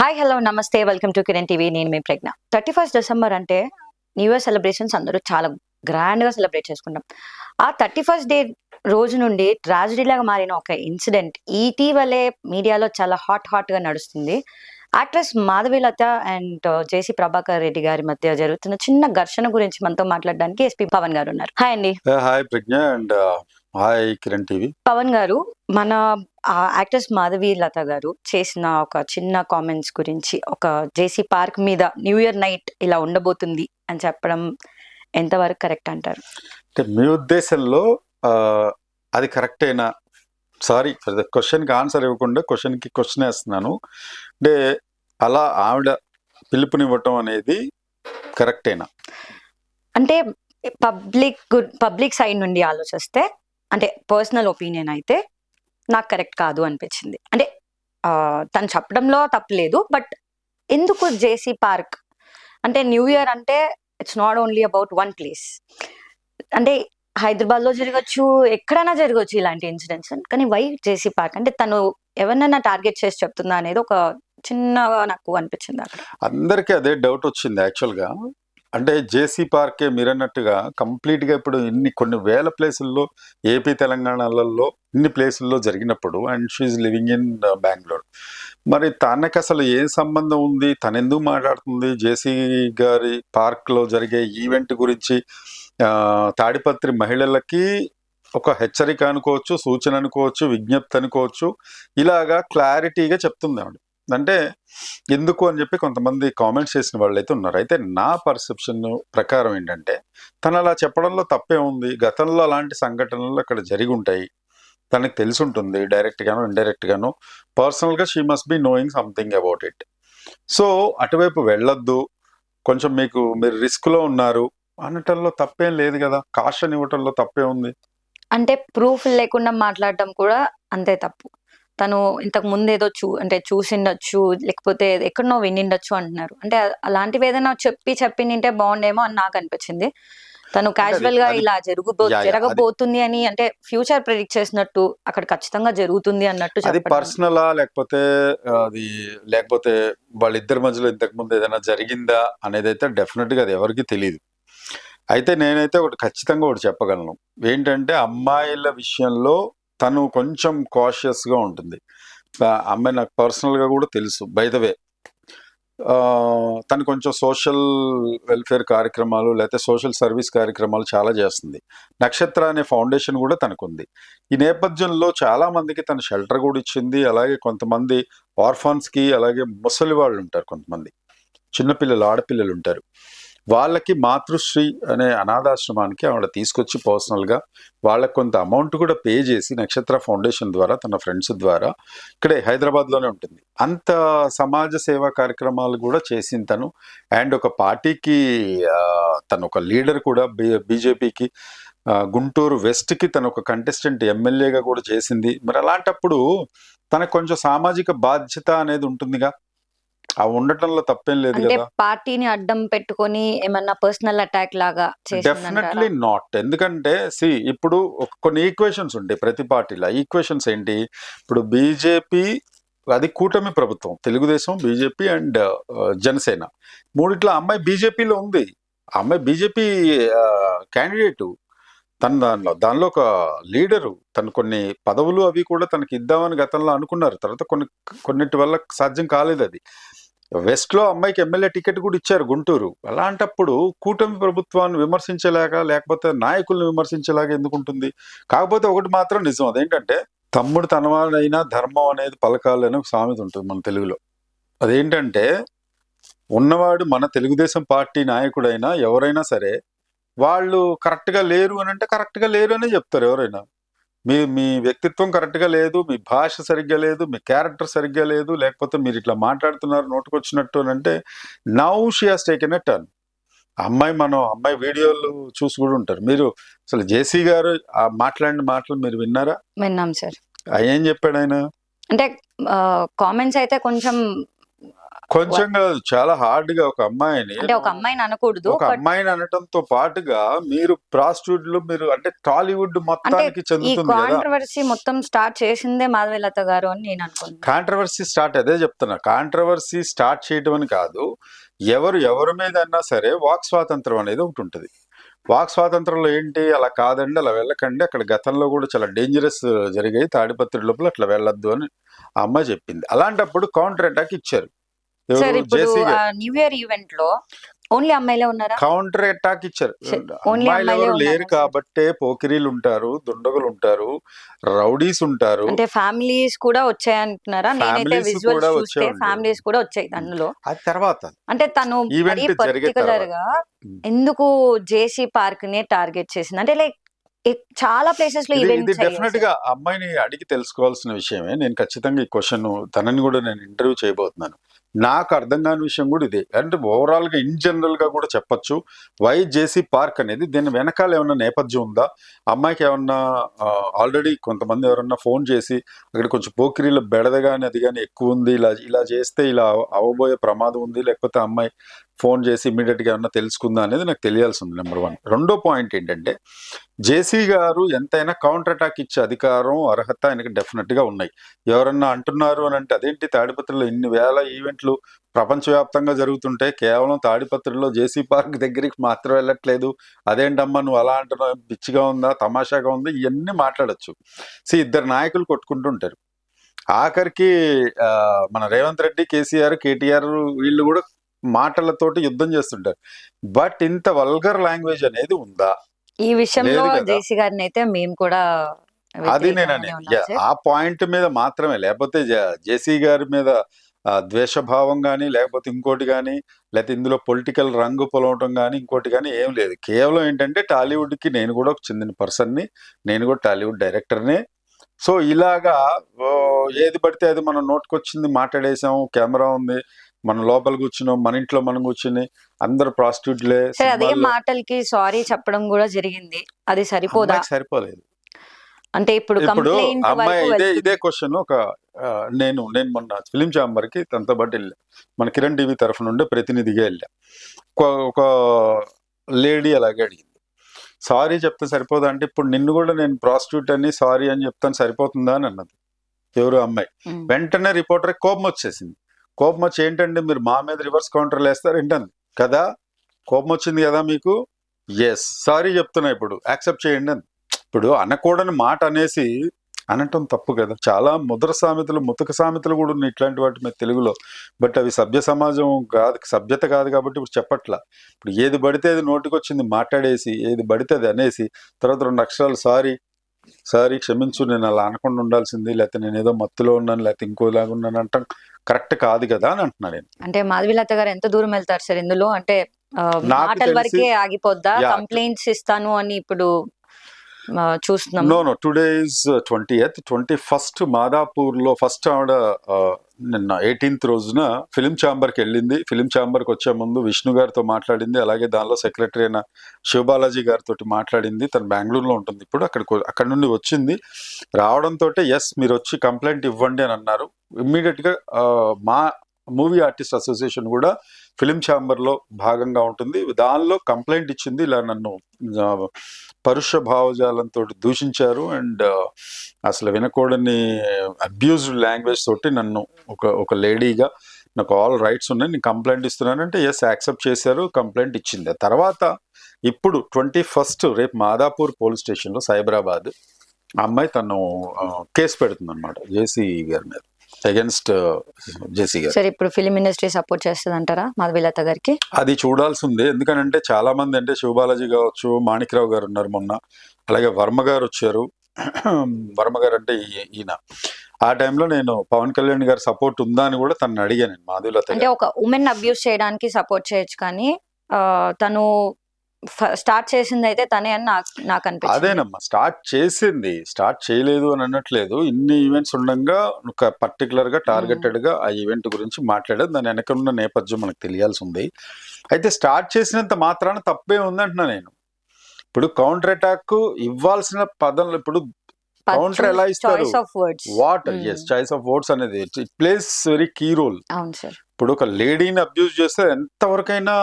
Hi hello నమస్తే. Welcome to Kiran TV నేను మీ ప్రజ్ఞ. థర్టీ ఫస్ట్ డిసెంబర్ అంటే న్యూ ఇయర్ సెలబ్రేషన్స్ అందరూ చాలా గ్రాండ్గా సెలబ్రేట్ చేసుకుంటాం ఆ థర్టీ ఫస్ట్ డే రోజు నుండి ట్రాజడీ లాగా మారిన ఒక ఇన్సిడెంట్ ఇటీవలే మీడియాలో చాలా హాట్ హాట్గా నడుస్తుంది. Actress Madhavilatha and JC Prabhakar Reddy గారి మధ్య జరుగుతున్న చిన్న ఘర్షణ గురించి మనతో మాట్లాడడానికి ఎస్పీ పవన్ గారు ఉన్నారు. హాయ్ అండి. Hi Pragna and hi Kiran TV Pavan garu మన యాక్ట్రెస్ మాధవి లత గారు చేసిన ఒక చిన్న కామెంట్స్ గురించి ఒక జేసీ పార్క్ మీద న్యూ ఇయర్ నైట్ ఇలా ఉండబోతుంది అని చెప్పడం ఎంతవరకు కరెక్ట్ అంటారు? అంటే మీ ఉద్దేశంలో ఆ, అది కరెక్ట్ అయినా సారీ ఫర్ ద క్వశ్చన్కి ఆన్సర్ ఇవ్వకుండా క్వశ్చన్కి క్వశ్చన్ వేస్తున్నాను. అంటే అలా ఆవిడ పిలుపునివ్వటం అనేది కరెక్ట్ అయినా అంటే పబ్లిక్ పబ్లిక్ సైడ్ నుండి ఆలోచిస్తే అంటే పర్సనల్ ఒపీనియన్ అయితే నాకు కరెక్ట్ కాదు అనిపించింది. అంటే తను చెప్పడంలో తప్పలేదు బట్ ఎందుకు జేసీ పార్క్? అంటే న్యూ ఇయర్ అంటే it's not only about one place. అంటే హైదరాబాద్లో జరగచ్చు ఎక్కడైనా జరగచ్చు ఇలాంటి ఇన్సిడెంట్స్. కానీ వై జేసీ పార్క్? అంటే తను ఎవరినైనా టార్గెట్ చేసి చెప్తుందా అనేది ఒక చిన్నగా నాకు అనిపించింది అక్కడ. అందరికీ అదే డౌట్ వచ్చింది యాక్చువల్గా. అంటే జేసీ పార్కే మీరన్నట్టుగా కంప్లీట్గా ఇప్పుడు ఇన్ని కొన్ని వేల ప్లేసుల్లో ఏపీ తెలంగాణలలో ఇన్ని ప్లేసుల్లో జరిగినప్పుడు and she living in Bengaluru. మరి తనకు అసలు ఏం సంబంధం ఉంది? తను ఎందుకు మాట్లాడుతుంది? జేసీ గారి పార్క్లో జరిగే ఈవెంట్ గురించి తాడిపత్రి మహిళలకి ఒక హెచ్చరిక అనుకోవచ్చు సూచన అనుకోవచ్చు విజ్ఞప్తి అనుకోవచ్చు. ఇలాగా క్లారిటీగా చెప్తుంది ఆవిడ. అంటే ఎందుకు అని చెప్పి కొంతమంది కామెంట్స్ చేసిన వాళ్ళు అయితే ఉన్నారు. అయితే నా పర్సెప్షన్ ప్రకారం ఏంటంటే తను అలా చెప్పడంలో తప్పే ఉంది. గతంలో అలాంటి సంఘటనలు అక్కడ జరిగి ఉంటాయి. తనకు తెలిసి ఉంటుంది డైరెక్ట్ గాను పర్సనల్గా గాను. She must be knowing something about it. So అటువైపు వెళ్ళొద్దు. కొంచెం మీకు మీరు రిస్క్లో ఉన్నారు. అనటంలో తప్పేం లేదు కదా. కాషన్ ఇవ్వటంలో తప్పే ఉంది. అంటే ప్రూఫ్ లేకుండా మాట్లాడటం కూడా అంతే తప్పు. తను ఇంతకు ముందు ఏదో చూ అంటే చూసిండొచ్చు లేకపోతే ఎక్కడనో వినిండొచ్చు అంటున్నారు. అంటే అలాంటివి ఏదైనా చెప్పి చెప్పి నింటే బాగుండేమో అని నాకు అనిపించింది. తను క్యాజువల్గా ఇలా జరుగుబో జరగబోతుంది అని అంటే ఫ్యూచర్ ప్రిడిక్ట్ చేసినట్టు అక్కడ ఖచ్చితంగా జరుగుతుంది అన్నట్టు అది. పర్సనలా లేకపోతే అది లేకపోతే వాళ్ళిద్దరి మధ్యలో ఇంతకు ముందు ఏదైనా జరిగిందా అనేది అయితే డెఫినెట్గా అది ఎవరికి తెలియదు అయితే నేనైతే ఒకటి ఖచ్చితంగా ఒకటి చెప్పగలను. ఏంటంటే అమ్మాయిల విషయంలో తను కొంచెం కాషియస్గా ఉంటుంది. అమ్మాయి నాకు పర్సనల్గా కూడా తెలుసు బై ద వే తను కొంచెం సోషల్ వెల్ఫేర్ కార్యక్రమాలు లేకపోతే సోషల్ సర్వీస్ కార్యక్రమాలు చాలా చేస్తుంది. నక్షత్ర అనే ఫౌండేషన్ కూడా తనకుంది. ఈ నేపథ్యంలో చాలామందికి తను తన షెల్టర్ కూడా ఇచ్చింది. అలాగే కొంతమంది ఆర్ఫాన్స్కి అలాగే ముసలి వాళ్ళు ఉంటారు కొంతమంది. చిన్నపిల్లలు ఆడపిల్లలు ఉంటారు. వాళ్ళకి మాతృశ్రీ అనే అనాథాశ్రమానికి ఆవిడ తీసుకొచ్చి పర్సనల్గా వాళ్ళకి కొంత అమౌంట్ కూడా పే చేసి నక్షత్ర ఫౌండేషన్ ద్వారా తన ఫ్రెండ్స్ ద్వారా ఇక్కడే హైదరాబాద్లోనే ఉంటుంది. అంత సమాజ సేవా కార్యక్రమాలు కూడా చేసింది తను. అండ్ ఒక పార్టీకి తను ఒక లీడర్ కూడా బీజేపీకి గుంటూరు వెస్ట్కి తను ఒక కంటెస్టెంట్ ఎమ్మెల్యేగా కూడా చేసింది. మరి అలాంటప్పుడు తనకు కొంచెం సామాజిక బాధ్యత అనేది ఉంటుందిగా. ఆ ఉండటంలో తప్పేం లేదు అంటే కదా. పార్టీని అడ్డం పెట్టుకొని ఏమన్నా పర్సనల్ అటాక్ లాగా డెఫినెట్లీ నాట్ ఎందుకంటే సి ఇప్పుడు కొన్ని ఈక్వేషన్స్ ఉంటాయి ప్రతి పార్టీలో. ఈక్వేషన్స్ ఏంటి? ఇప్పుడు బీజేపీ అది కూటమి ప్రభుత్వం. Telugu Desam BJP and Janasena. మూడిట్లో అమ్మాయి బీజేపీలో ఉంది. అమ్మాయి బీజేపీ క్యాండిడేటు తన దానిలో దానిలో ఒక లీడరు తను కొన్ని పదవులు అవి కూడా తనకి ఇద్దామని గతంలో అనుకున్నారు. తర్వాత కొన్ని కొన్నిటి వల్ల సాధ్యం కాలేదు అది. వెస్ట్లో అమ్మాయికి ఎమ్మెల్యే టికెట్ కూడా ఇచ్చారు గుంటూరు. అలాంటప్పుడు కూటమి ప్రభుత్వాన్ని విమర్శించేలాగా లేకపోతే నాయకుల్ని విమర్శించేలాగా ఎందుకు ఉంటుంది? కాకపోతే ఒకటి మాత్రం నిజం అదేంటంటే తమ్ముడు తనవాడైనా ధర్మం అనేది పలకాలు అని ఒక సామెత ఉంటుంది మన తెలుగులో. అదేంటంటే ఉన్నవాడు మన తెలుగుదేశం పార్టీ నాయకుడైనా ఎవరైనా సరే వాళ్ళు కరెక్ట్గా లేరు అని అంటే కరెక్ట్గా లేరు అనే చెప్తారు ఎవరైనా. మీ మీ వ్యక్తిత్వం కరెక్ట్గా లేదు మీ భాష సరిగ్గా లేదు మీ క్యారెక్టర్ సరిగ్గా లేదు లేకపోతే మీరు ఇట్లా మాట్లాడుతున్నారు నోటుకొచ్చినట్టు అని అంటే now she has taken a turn అమ్మాయి మనం అమ్మాయి వీడియోలు చూసి కూడా ఉంటారు. మీరు అసలు జేసీ గారు ఆ మాట్లాడిన మాటలు మీరు విన్నారా? విన్నాం సార్. ఏం చెప్పాడు ఆయన అంటే కామెంట్స్ అయితే కొంచెం కొంచెం కాదు చాలా హార్డ్గా ఒక అమ్మాయిని అంటే ఒక అమ్మాయిని అనకూడదు. ఒక అమ్మాయిని అనటంతో పాటుగా మీరు ప్రాస్టిట్యూట్లు మీరు అంటే టాలీవుడ్ మొత్తానికి ఈ చెందుతుంది కదా. కాంట్రవర్సీ మొత్తం స్టార్ట్ చేసిందే మాధవీలత గారు అని నేను అనుకున్నాను కాంట్రవర్సీ స్టార్ట్ అదే చెప్తున్నా. కాంట్రవర్సీ స్టార్ట్ చేయడం అని కాదు ఎవరు ఎవరి మీద అన్నా సరే వాక్ స్వాతంత్రం అనేది ఒకటి ఉంటుంది. వాక్ స్వాతంత్రంలో ఏంటి? అలా కాదండి అలా వెళ్ళకండి. అక్కడ గతంలో కూడా చాలా డేంజరస్ జరిగాయి. తాడిపత్రి లోపల అట్లా వెళ్ళొద్దు అని ఆ అమ్మాయి చెప్పింది. అలాంటప్పుడు కౌంటర్ అటాక్ ఇచ్చారు. సార్ ఇప్పుడు న్యూ ఇయర్ ఈవెంట్లో ఓన్లీ అమ్మాయిలే ఉన్నారా? కౌంటర్ అటాక్ ఇచ్చారు. అమ్మాయిలు ఎవరు లేరు? కాబట్టే పోకిరీలు ఉంటారు దుండగులు ఉంటారు రౌడీస్ ఉంటారు. అంటే ఫ్యామిలీస్ కూడా వచ్చాయి అంటున్నారా నేనైతే కూడా చూస్తే. ఫ్యామిలీస్ కూడా వచ్చాయి అందులో అది తర్వాత. అంటే తను పర్టికులర్గా. ఎందుకు జేసీ పార్క్ నే టార్గెట్ చేసింది? అంటే లైక్ చాలా ప్లేసెస్లో ఇది డెఫినెట్గా అమ్మాయిని అడిగి తెలుసుకోవాల్సిన విషయమే. నేను ఖచ్చితంగా ఈ క్వశ్చన్ తనని కూడా నేను ఇంటర్వ్యూ చేయబోతున్నాను. నాకు అర్థం కాని విషయం కూడా ఇదే. అంటే ఓవరాల్గా ఇన్ జనరల్గా కూడా చెప్పొచ్చు. వై జేసీ పార్క్ అనేది దీని వెనకాల ఏమన్నా నేపథ్యం ఉందా? అమ్మాయికి ఏమన్నా ఆల్రెడీ కొంతమంది ఎవరన్నా ఫోన్ చేసి అక్కడ కొంచెం పోకిరీలో బెడద కానీ అది కానీ ఎక్కువ ఉంది ఇలా ఇలా చేస్తే ఇలా అవబోయే ప్రమాదం ఉంది లేకపోతే అమ్మాయి ఫోన్ చేసి ఇమీడియట్గా ఏమన్నా తెలుసుకుందా అనేది నాకు తెలియాల్సి ఉంది నెంబర్ వన్ రెండో పాయింట్ ఏంటంటే జేసీ గారు ఎంతైనా కౌంటర్ అటాక్ ఇచ్చే అధికారం అర్హత ఆయనకి డెఫినెట్గా ఉన్నాయి. ఎవరన్నా అంటున్నారు అని అంటే అదేంటి తాడిపత్రిలో ఇన్ని వేల ఈవెంట్లు ప్రపంచవ్యాప్తంగా జరుగుతుంటే కేవలం తాడిపత్రిలో జేసీ పార్క్ దగ్గరికి మాత్రం వెళ్ళట్లేదు. అదేంటమ్మా నువ్వు అలా అంటున్నావు పిచ్చిగా ఉందా తమాషాగా ఉందా ఇవన్నీ మాట్లాడచ్చు. సి ఇద్దరు నాయకులు కొట్టుకుంటుంటారు ఆఖరికి మన రేవంత్ రెడ్డి కేసీఆర్ కేటీఆర్ వీళ్ళు కూడా మాటలతోటి యుద్ధం చేస్తుంటారు. బట్ ఇంత వల్గర్ లాంగ్వేజ్ అనేది ఉందా? ఈ విషయంలో. జేసీ గారిని అయితే మేము కూడా అది నేను. ఆ పాయింట్ మీద మాత్రమే. లేకపోతే జేసీ గారి మీద ద్వేషభావం కానీ లేకపోతే ఇంకోటి కానీ లేకపోతే ఇందులో పొలిటికల్ రంగు పొలవటం కానీ ఇంకోటి కానీ ఏం లేదు. కేవలం ఏంటంటే టాలీవుడ్కి నేను కూడా ఒక చెందిన పర్సన్ని నేను కూడా టాలీవుడ్ డైరెక్టర్నే. సో ఇలాగా ఏది పడితే అది మనం నోటుకొచ్చింది మాట్లాడేసాం కెమెరా ఉంది మనం లోపల కూర్చున్నాం మన ఇంట్లో మనం కూర్చుని అందరు ప్రాస్టిట్యూట్లే అదే మాటలకి సారీ చెప్పడం కూడా జరిగింది. అది సరిపోదా? సరిపోలేదు. అంటే ఇప్పుడు ఇప్పుడు అమ్మాయి ఇదే. ఇదే క్వశ్చన్ ఒక నేను నేను మొన్న ఫిలిం ఛాంబర్కి తనతో పాటు వెళ్ళా. మన కిరణ్ టీవీ తరఫు నుండి ప్రతినిధిగా వెళ్ళా. ఒక- ఒక లేడీ అలాగే అడిగింది. సారీ చెప్తే సరిపోదా? అంటే ఇప్పుడు నిన్ను కూడా నేను ప్రాస్టిట్యూట్ అని సారీ అని చెప్తాను సరిపోతుందా అని అన్నది. ఎవరు అమ్మాయి. వెంటనే రిపోర్టర్ కోపం వచ్చేసింది. కోపం వచ్చి ఏంటంటే మీరు మా మీద రివర్స్ కౌంటర్లు వేస్తారు ఏంటంది కదా? కోపం వచ్చింది కదా మీకు? ఎస్ సారీ చెప్తున్నా ఇప్పుడు. యాక్సెప్ట్ చేయండి అని. ఇప్పుడు అనకూడని మాట అనేసి అనటం తప్పు కదా. చాలా ముద్ర సామెతలు ముతక సామెతలు కూడా ఉన్నాయి ఇట్లాంటి వాటి మీద తెలుగులో. బట్ అవి సభ్య సమాజం కాదు సభ్యత కాదు కాబట్టి ఇప్పుడు చెప్పట్లా. ఇప్పుడు ఏది పడితే అది నోటికి వచ్చింది మాట్లాడేసి ఏది పడితే అది అనేసి తర్వాత రెండు అక్షరాలు సారీ సారీ క్షమించు నేను అలా అనకుండా ఉండాల్సింది లేకపోతే నేను ఏదో మత్తులో ఉన్నాను లేకపోతే ఇంకోలాగా ఉన్నాను అంటాం. కరెక్ట్ కాదు కదా అని అంటున్నాను నేను. అంటే మాధవీలత గారు ఎంత దూరం వెళ్తారు సార్ ఇందులో? అంటే మాటల వరకే ఆగిపోద్దా. కంప్లైంట్స్ ఇస్తాను అని ఇప్పుడు చూస్తున్నాం. No no today is twenty eighth twenty first మాదాపూర్లో first ఆవిడ నిన్న ఎయిటీన్త్ రోజున ఫిలిం ఛాంబర్కి వెళ్ళింది. ఫిలిం ఛాంబర్కి వచ్చే ముందు విష్ణు గారితో మాట్లాడింది. అలాగే దానిలో సెక్రటరీ అయిన శివబాలాజీ గారితో మాట్లాడింది. తను బెంగళూరులో ఉంటుంది ఇప్పుడు. అక్కడ అక్కడ నుండి వచ్చింది. రావడంతో ఎస్ మీరు వచ్చి కంప్లైంట్ ఇవ్వండి అని అన్నారు. ఇమ్మీడియట్గా మా మూవీ ఆర్టిస్ట్ అసోసియేషన్ కూడా ఫిలిం ఛాంబర్లో భాగంగా ఉంటుంది. దానిలో కంప్లైంట్ ఇచ్చింది ఇలా నన్ను పరుష భావజాలంతో దూషించారు. అండ్ అసలు వినకూడని అబ్యూజ్డ్ లాంగ్వేజ్ తోటి నన్ను ఒక ఒక లేడీగా నాకు ఆల్ రైట్స్ ఉన్నాయి నేను కంప్లైంట్ ఇస్తున్నానంటే ఎస్ యాక్సెప్ట్ చేశారు కంప్లైంట్ ఇచ్చింది. ఆ తర్వాత ఇప్పుడు ట్వంటీ ఫస్ట్ రేపు మాదాపూర్ పోలీస్ స్టేషన్లో సైబరాబాద్ ఆ అమ్మాయి తను కేసు పెడుతుంది అనమాట జేసీ గారి మీద. అగెన్స్ట్ జేసీ గారు. సార్ ఇప్పుడు ఫిలిం ఇండస్ట్రీ సపోర్ట్ చేస్తుంది అంటారా మాధవీలత గారికి? అది చూడాల్సి ఉంది ఎందుకనంటే చాలా మంది అంటే శివబాలాజీ కావచ్చు మాణిక్రావు గారు ఉన్నారు మొన్న. అలాగే వర్మ గారు వచ్చారు. వర్మ గారు అంటే ఈయన. ఆ టైంలో నేను పవన్ కళ్యాణ్ గారి సపోర్ట్ ఉందా అని కూడా తను అడిగాను నేను మాధులత అంటే ఒక ఉమెన్ అబ్యూస్ చేయడానికి సపోర్ట్ చేయొచ్చు కానీ తను స్టార్ట్ చేసింది అయితే తనే అని నాకు నాకు అనిపించింది అదేనమ్మా స్టార్ట్ చేసింది. స్టార్ట్ చేయలేదు అని అనట్లేదు. ఇన్ని ఈవెంట్స్ ఉండగా ఒక పర్టికులర్గా టార్గెటెడ్గా ఆ ఈవెంట్ గురించి మాట్లాడేది దాని వెనక ఉన్న నేపథ్యం మనకు తెలియాల్సి ఉంది అయితే స్టార్ట్ చేసినంత మాత్రాన తప్పే ఉంది అంటున్నా నేను. ఇప్పుడు కౌంటర్ అటాక్ ఇవ్వాల్సిన పదం ఇప్పుడు counter ఎలా ఇస్తారు? Words what. Yes choice of votes అనేది it plays very key role అవును సార్ ఇప్పుడు ఒక లేడీని అబ్యూజ్ చేస్తే ఎంతవరకైనా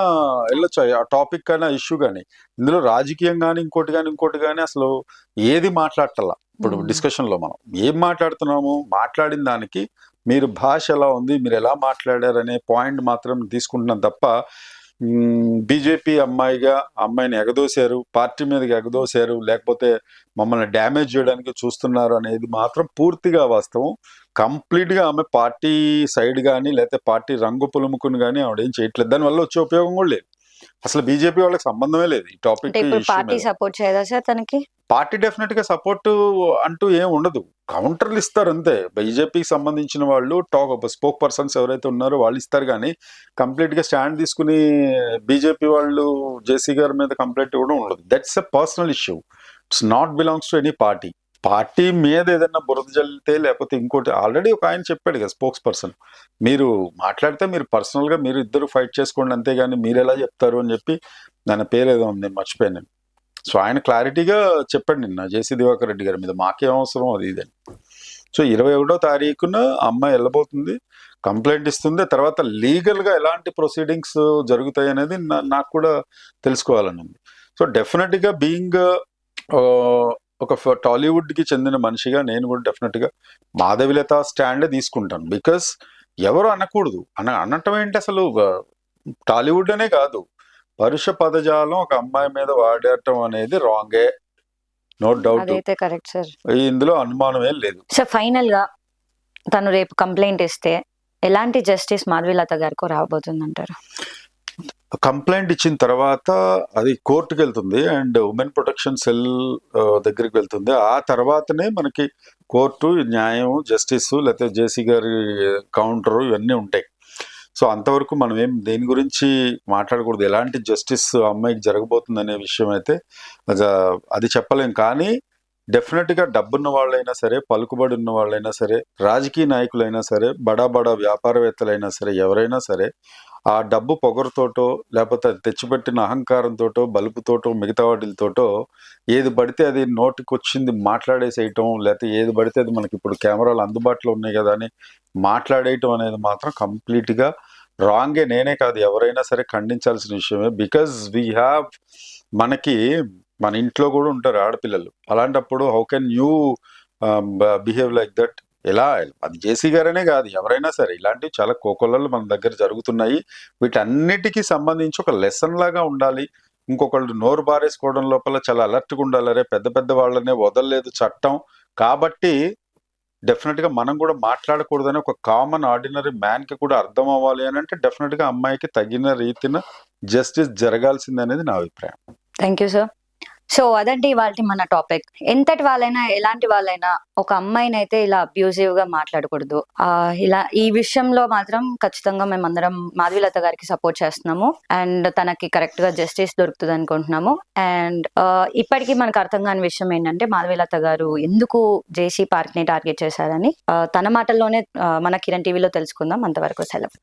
వెళ్ళొచ్చు. ఆ టాపిక్ అయినా ఇష్యూ కానీ ఇందులో రాజకీయం కానీ ఇంకోటి కానీ ఇంకోటి కానీ అసలు ఏది మాట్లాడటల్లా ఇప్పుడు Hmm. డిస్కషన్లో మనం ఏం మాట్లాడుతున్నాము? మాట్లాడిన దానికి మీరు భాష ఎలా ఉంది? మీరు ఎలా మాట్లాడారు అనే పాయింట్ మాత్రం తీసుకుంటున్నాం తప్ప బీజేపీ అమ్మాయిగా అమ్మాయిని ఎగదోశారు పార్టీ మీదకి ఎగదోశారు లేకపోతే మమ్మల్ని డ్యామేజ్ చేయడానికి చూస్తున్నారు అనేది మాత్రం పూర్తిగా వాస్తవం. కంప్లీట్గా ఆమె పార్టీ సైడ్ కానీ లేకపోతే పార్టీ రంగు పులుముకుని కానీ ఆవిడ ఏం చేయట్లేదు దానివల్ల వచ్చే ఉపయోగం కూడా లేదు. అసలు బీజేపీ వాళ్ళకి సంబంధమే లేదు ఈ టాపిక్ పార్టీ సపోర్ట్ చేయదా సార్ తనకి? పార్టీ డెఫినెట్గా సపోర్ట్ అంటూ ఏం ఉండదు. కౌంటర్లు ఇస్తారు అంతే. బీజేపీకి సంబంధించిన వాళ్ళు టాక్ స్పోక్ పర్సన్స్ ఎవరైతే ఉన్నారో వాళ్ళు ఇస్తారు కానీ కంప్లీట్గా స్టాండ్ తీసుకుని బీజేపీ వాళ్ళు జేసీ గారి మీద కంప్లైంట్ ఇవ్వడం ఉండదు. That's a personal issue. It's not belongs to any party. Party మీద ఏదైనా బురద జల్లితే లేకపోతే ఇంకోటి ఆల్రెడీ ఒక ఆయన చెప్పాడు కదా స్పోక్స్ పర్సన్. మీరు మాట్లాడితే మీరు పర్సనల్గా మీరు ఇద్దరు ఫైట్ చేసుకోండి అంతేగాని మీరు ఎలా చెప్తారు అని చెప్పి దాని పేరు ఏదో ఉంది నేను మర్చిపోయాను సో ఆయన క్లారిటీగా చెప్పాడు నిన్న జేసీ దివాకర్ రెడ్డి గారి మీద మాకేం అవసరం అది ఇదని సో ఇరవై ఒకటో తారీఖున అమ్మాయి వెళ్ళబోతుంది కంప్లైంట్ ఇస్తుంది తర్వాత లీగల్గా ఎలాంటి ప్రొసీడింగ్స్ జరుగుతాయి అనేది నాకు కూడా తెలుసుకోవాలని ఉంది. సో డెఫినెట్గా బీయింగ్ ఒక ఫ- టాలీవుడ్కి చెందిన మనిషిగా నేను కూడా డెఫినెట్గా మాధవిలత స్టాండే తీసుకుంటాను. బికాస్ ఎవరు అనకూడదు. అన అనటం ఏంటి అసలు? టాలీవుడ్ అనే కాదు. పరుష పదజాలం ఒక అమ్మాయి మీద వాడటం అనేది రాంగే. No doubt. అదైతే కరెక్ట్ సార్. ఇందులో అనుమానం ఏం లేదు. సార్ ఫైనల్గా తను రేపు కంప్లైంట్ ఇస్తే ఎలాంటి జస్టిస్ మాధవీలత గారికి రాబోతుంది అంటారు కంప్లైంట్ ఇచ్చిన తర్వాత అది కోర్టుకి వెళ్తుంది అండ్ ఉమెన్ ప్రొటెక్షన్ సెల్ దగ్గరికి వెళ్తుంది. ఆ తర్వాతనే మనకి కోర్టు న్యాయం జస్టిస్ లేకపోతే జేసీ గారి కౌంటరు ఇవన్నీ ఉంటాయి. సో అంతవరకు మనం ఏం దేని గురించి మాట్లాడకూడదు. ఎలాంటి జస్టిస్ అమ్మాయికి జరగబోతుంది అనే విషయం అయితే అది చెప్పలేం. కానీ డెఫినెట్గా డబ్బున్న వాళ్ళైనా సరే పలుకుబడి ఉన్న వాళ్ళైనా సరే రాజకీయ నాయకులైనా సరే బడా బడా వ్యాపారవేత్తలైనా సరే ఎవరైనా సరే ఆ డబ్బు పొగరుతోటో లేకపోతే అది తెచ్చిపెట్టిన అహంకారంతోటో బలుపుతోటో మిగతా వాటితోటో ఏది పడితే అది నోటికొచ్చింది మాట్లాడేసేయటం లేకపోతే ఏది పడితే అది మనకి ఇప్పుడు కెమెరాలు అందుబాటులో ఉన్నాయి కదా అని మాట్లాడేయటం అనేది మాత్రం కంప్లీట్గా రాంగే నేనే కాదు. ఎవరైనా సరే ఖండించాల్సిన విషయమే. బికాజ్ వీ హ్యావ్ మనకి మన ఇంట్లో కూడా ఉంటారు ఆడపిల్లలు. అలాంటప్పుడు how can you behave like that ఎలా అది జేసీ గారనే కాదు ఎవరైనా సరే. ఇలాంటివి చాలా కోకొల్లలు మన దగ్గర జరుగుతున్నాయి. వీటన్నిటికీ సంబంధించి ఒక లెసన్ లాగా ఉండాలి. ఇంకొకళ్ళు నోరు బారేసుకోవడం లోపల చాలా అలర్ట్గా ఉండాలి. అరే పెద్ద పెద్ద వాళ్ళనే వదలలేదు చట్టం. కాబట్టి డెఫినెట్గా మనం కూడా మాట్లాడకూడదని ఒక కామన్ ఆర్డినరీ మ్యాన్కి కూడా అర్థం అవ్వాలి అని అంటే డెఫినెట్గా అమ్మాయికి తగిన రీతిన జస్టిస్ జరగాల్సిందనేది నా అభిప్రాయం. థ్యాంక్ యూ సార్ సో అదండి ఇవాళ మన టాపిక్. ఎంతటి వాళ్ళైనా ఎలాంటి వాళ్ళైనా ఒక అమ్మాయిని అయితే ఇలా అబ్యూజివ్గా మాట్లాడకూడదు. ఆ ఇలా ఈ విషయంలో మాత్రం ఖచ్చితంగా మేమందరం మాధవీలత గారికి సపోర్ట్ చేస్తున్నాము. అండ్ తనకి కరెక్ట్గా జస్టిస్ దొరుకుతుంది అనుకుంటున్నాము. అండ్ ఇప్పటికీ మనకు అర్థం కాని విషయం ఏంటంటే మాధవీలత గారు ఎందుకు జేసీ పార్క్ని టార్గెట్ చేశారని తన మాటల్లోనే మన కిరణ్ టీవీలో తెలుసుకుందాం. అంతవరకు సెలవు.